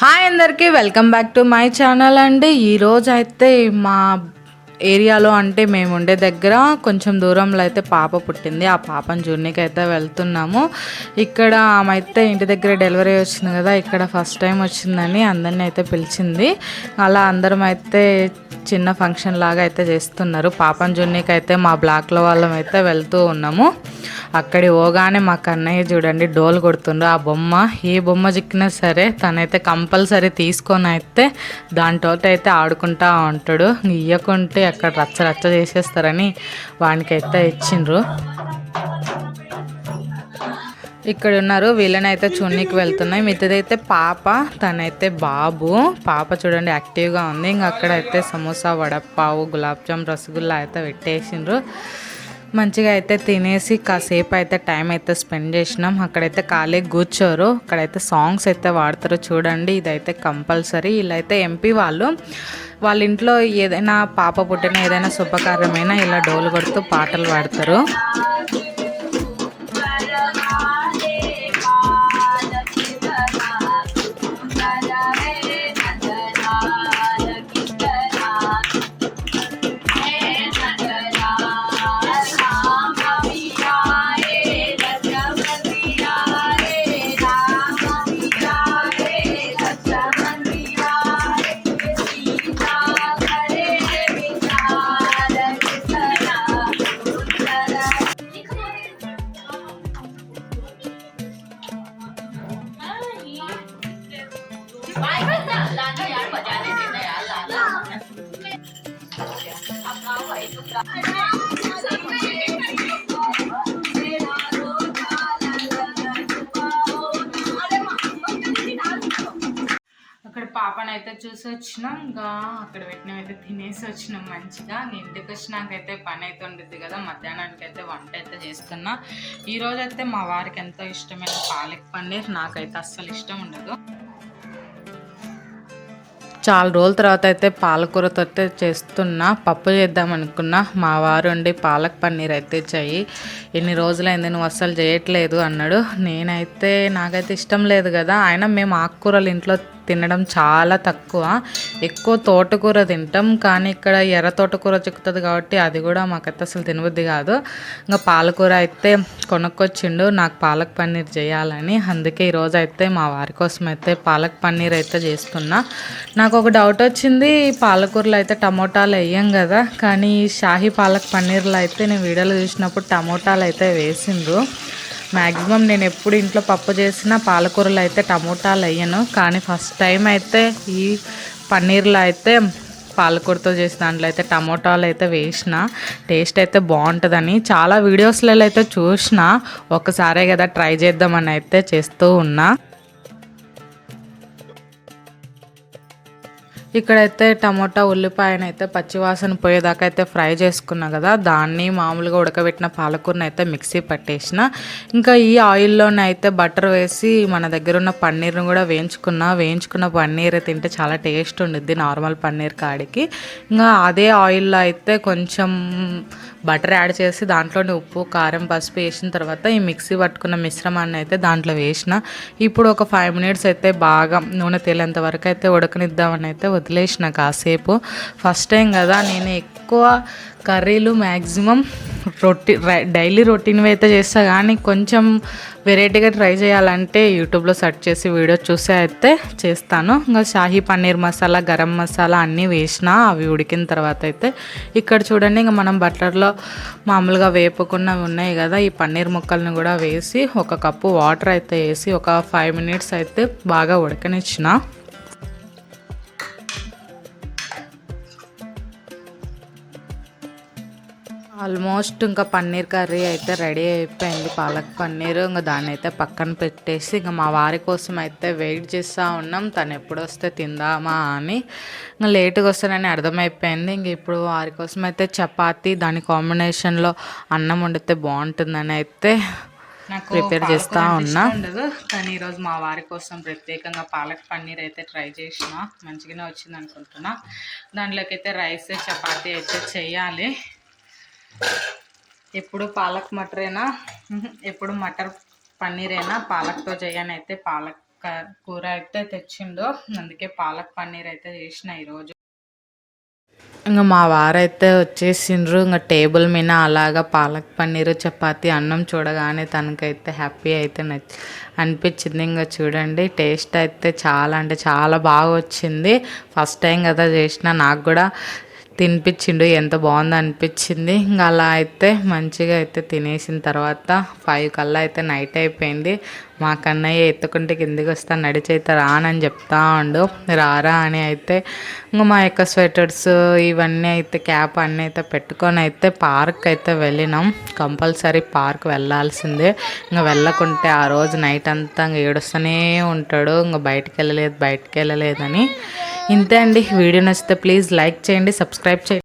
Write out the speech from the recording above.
Hi అందరికీ welcome back to my channel అండి. ఈరోజు అయితే మా ఏరియాలో అంటే మేము ఉండే దగ్గర కొంచెం దూరంలో అయితే పాప పుట్టింది. ఆ పాపను జూనికి అయితే వెళ్తున్నాము. ఇక్కడ ఆమె అయితే ఇంటి దగ్గర డెలివరీ వచ్చింది కదా ఇక్కడ ఫస్ట్ టైం వచ్చిందని అందరిని అయితే పిలిచింది. అలా అందరం అయితే చిన్న ఫంక్షన్ లాగా అయితే చేస్తున్నారు. పాపం జున్నీకి అయితే మా బ్లాక్లో వాళ్ళం అయితే వెళ్తూ ఉన్నాము. అక్కడి పోగానే మా కన్నయ్య చూడండి డోల్ కొడుతుండ్రు. ఆ బొమ్మ ఏ బొమ్మ చిక్కినా సరే తనైతే కంపల్సరీ తీసుకొని అయితే దాంతో అయితే ఆడుకుంటా ఉంటాడు. ఇయ్యకుంటే అక్కడ రచ్చ రచ్చ చేసేస్తారని వానికైతే ఇచ్చిండ్రు. ఇక్కడ ఉన్నారు వీళ్ళనైతే చున్నీకి వెళ్తున్నాయి. మిగతాదైతే పాప తనైతే బాబు. పాప చూడండి యాక్టివ్గా ఉంది. ఇంకా అక్కడైతే సమోసా వడపావు గులాబ్ జామ్ రసగుల్లా అయితే పెట్టేసిండ్రు. మంచిగా అయితే తినేసి కాసేపు అయితే టైం అయితే స్పెండ్ చేసినాం. అక్కడైతే ఖాళీ కూర్చోరు. అక్కడైతే సాంగ్స్ అయితే వాడతారు చూడండి. ఇదైతే కంపల్సరీ ఇలా అయితే ఎంపీ వాళ్ళు. వాళ్ళ ఇంట్లో ఏదైనా పాప పుట్టిన ఏదైనా శుభకార్యమైనా ఇలా డోలు కొడుతూ పాటలు పాడతారు. అక్కడ పాపనైతే అయితే చూసి వచ్చినాం ఇంకా అక్కడ పెట్టినవైతే తినేసి వచ్చినాం మంచిగా. ఇంటికి వచ్చినాకైతే పని అయితే ఉండిద్ది కదా మధ్యాహ్నానికి అయితే వంట అయితే చేస్తున్నా. ఈ అయితే మా వారికి ఎంతో ఇష్టమైన పాలక్ పన్నీర్ నాకైతే అస్సలు ఇష్టం ఉండదు. చాలా రోజుల తర్వాత అయితే పాలకూరతో అయితే చేస్తున్నా పప్పు చేద్దాం అనుకున్నా. మా వారు ఉండి పాలక్ పన్నీర్ అయితే చెయ్యి ఎన్ని రోజులైంది నువ్వు అస్సలు చేయట్లేదు అన్నాడు. నేనైతే నాకైతే ఇష్టం లేదు కదా. ఆయన మేము ఆకుకూరలు ఇంట్లో తినడం చాలా తక్కువ. ఎక్కువ తోటకూర తింటాం కానీ ఇక్కడ ఎర్ర తోటకూర చిక్కుతుంది కాబట్టి అది కూడా మాకైతే అసలు తినబుద్ధి కాదు. ఇంకా పాలకూర అయితే కొనుక్కొచ్చిండు నాకు పాలక్ పన్నీర్ చేయాలని. అందుకే ఈరోజు అయితే మా వారి కోసం అయితే పాలక్ పన్నీర్ అయితే చేస్తున్నా. నాకు ఒక డౌట్ వచ్చింది పాలకూరలో అయితే టమోటాలు వేయం కదా కానీ షాహీ పాలక్ పన్నీర్లో అయితే నేను వీడియోలో చూసినప్పుడు టమోటాలు అయితే వేసిండ్రు. మ్యాక్సిమం నేను ఎప్పుడు ఇంట్లో పప్పు చేసినా పాలకూరలో అయితే టమోటాలు వేయను. కానీ ఫస్ట్ టైం అయితే ఈ పన్నీర్లో అయితే పాలకూరతో చేసిన దాంట్లో అయితే టమోటాలు అయితే వేసిన. టేస్ట్ అయితే బాగుంటుందని చాలా వీడియోస్లలో అయితే చూసిన. ఒకసారే కదా ట్రై చేద్దామని అయితే చేస్తూ ఉన్నా. ఇక్కడైతే టమోటా ఉల్లిపాయనైతే పచ్చివాసన పోయేదాకా అయితే ఫ్రై చేసుకున్నా కదా దాన్ని మామూలుగా ఉడకబెట్టిన పాలకూరని అయితే మిక్సీ పట్టేసిన. ఇంకా ఈ ఆయిల్లోనే అయితే బటర్ వేసి మన దగ్గర ఉన్న పన్నీర్ని కూడా వేయించుకున్నా. వేయించుకున్న పన్నీర్ తింటే చాలా టేస్ట్ ఉండిద్ది నార్మల్ పన్నీర్ కాడికి. ఇంకా అదే ఆయిల్లో అయితే కొంచెం బటర్ యాడ్ చేసి దాంట్లోనే ఉప్పు కారం పసుపు వేసిన తర్వాత ఈ మిక్సీ పట్టుకున్న మిశ్రమాన్ని అయితే దాంట్లో వేసిన. ఇప్పుడు ఒక ఫైవ్ మినిట్స్ అయితే బాగా నూనె తేలేంత వరకు అయితే ఉడకనిద్దామని అయితే వదిలేసిన కాసేపు. ఫస్ట్ టైం కదా నేను ఎక్కువ కర్రీలు మ్యాక్సిమం రొట్టి డైలీ రొటీన్వి అయితే చేస్తా కానీ కొంచెం వెరైటీగా ట్రై చేయాలంటే యూట్యూబ్లో సెర్చ్ చేసి వీడియో చూసి అయితే చేస్తాను. ఇంకా షాహీ పన్నీర్ మసాలా గరం మసాలా అన్నీ వేసిన అవి ఉడికిన తర్వాత అయితే ఇక్కడ చూడండి ఇంకా మనం బట్టర్లో మామూలుగా వేపుకున్నవి ఉన్నాయి కదా ఈ పన్నీర్ ముక్కల్ని కూడా వేసి ఒక కప్పు వాటర్ అయితే వేసి ఒక ఫైవ్ మినిట్స్ అయితే బాగా ఉడకనిచ్చిన. ఆల్మోస్ట్ ఇంకా పన్నీర్ కర్రీ అయితే రెడీ అయిపోయింది. పాలక్ పన్నీర్ ఇంకా దాన్ని అయితే పక్కన పెట్టేసి ఇంకా మా వారి కోసం అయితే వెయిట్ చేస్తూ ఉన్నాం. తను ఎప్పుడు వస్తే తిందామా అని. ఇంకా లేట్గా వస్తానని అర్థమైపోయింది. ఇంక ఇప్పుడు వారి కోసం అయితే చపాతీ దాని కాంబినేషన్లో అన్నం వండితే బాగుంటుందని అయితే నాకు ప్రిపేర్ చేస్తూ ఉన్నా. ఉండదు. కానీ ఈరోజు మా వారి కోసం ప్రత్యేకంగా పాలక్ పన్నీర్ అయితే ట్రై చేసిన. మంచిగానే వచ్చింది అనుకుంటున్నా. దాంట్లోకి అయితే రైస్ చపాతీ అయితే చేయాలి. ఎప్పుడు పాలక్ మటరేనా? ఎప్పుడు మటర్ పన్నీర్ అయినా పాలక్తో చేయని అయితే పాలక్ కూర అయితే తెచ్చిండు. అందుకే పాలక్ పన్నీర్ అయితే చేసిన ఈరోజు. ఇంకా మా వారైతే వచ్చేసిండ్రు. ఇంకా టేబుల్ మీద అలాగా పాలక్ పన్నీరు చపాతి అన్నం చూడగానే తనకైతే హ్యాపీ అయితే నచ్చి అనిపించింది. ఇంకా చూడండి టేస్ట్ అయితే చాలా అంటే చాలా బాగా వచ్చింది. ఫస్ట్ టైం కదా చేసిన. నాకు కూడా తినిపించిండు ఎంత బాగుందో అనిపించింది. ఇంకా అలా అయితే మంచిగా అయితే తినేసిన తర్వాత ఫైవ్ కల్లా అయితే నైట్ అయిపోయింది. మా కన్నయ్య ఎత్తుకుంటే కిందికి వస్తా నడిచి అయితే రానని చెప్తా ఉండు. రారా అని అయితే ఇంకా మా యొక్క స్వెటర్స్ ఇవన్నీ అయితే క్యాప్ అన్నీ అయితే పెట్టుకొని అయితే పార్క్ అయితే వెళ్ళినాం. కంపల్సరీ పార్క్ వెళ్ళాల్సిందే. ఇంకా వెళ్ళకుంటే ఆ రోజు నైట్ అంతా ఇంకా ఏడుస్తూనే ఉంటాడు. ఇంకా బయటికి వెళ్ళలేదు బయటకు వెళ్ళలేదని. ఇంతే అండి. వీడియో నచ్చితే ప్లీజ్ లైక్ చేయండి సబ్స్క్రైబ్ చేయండి.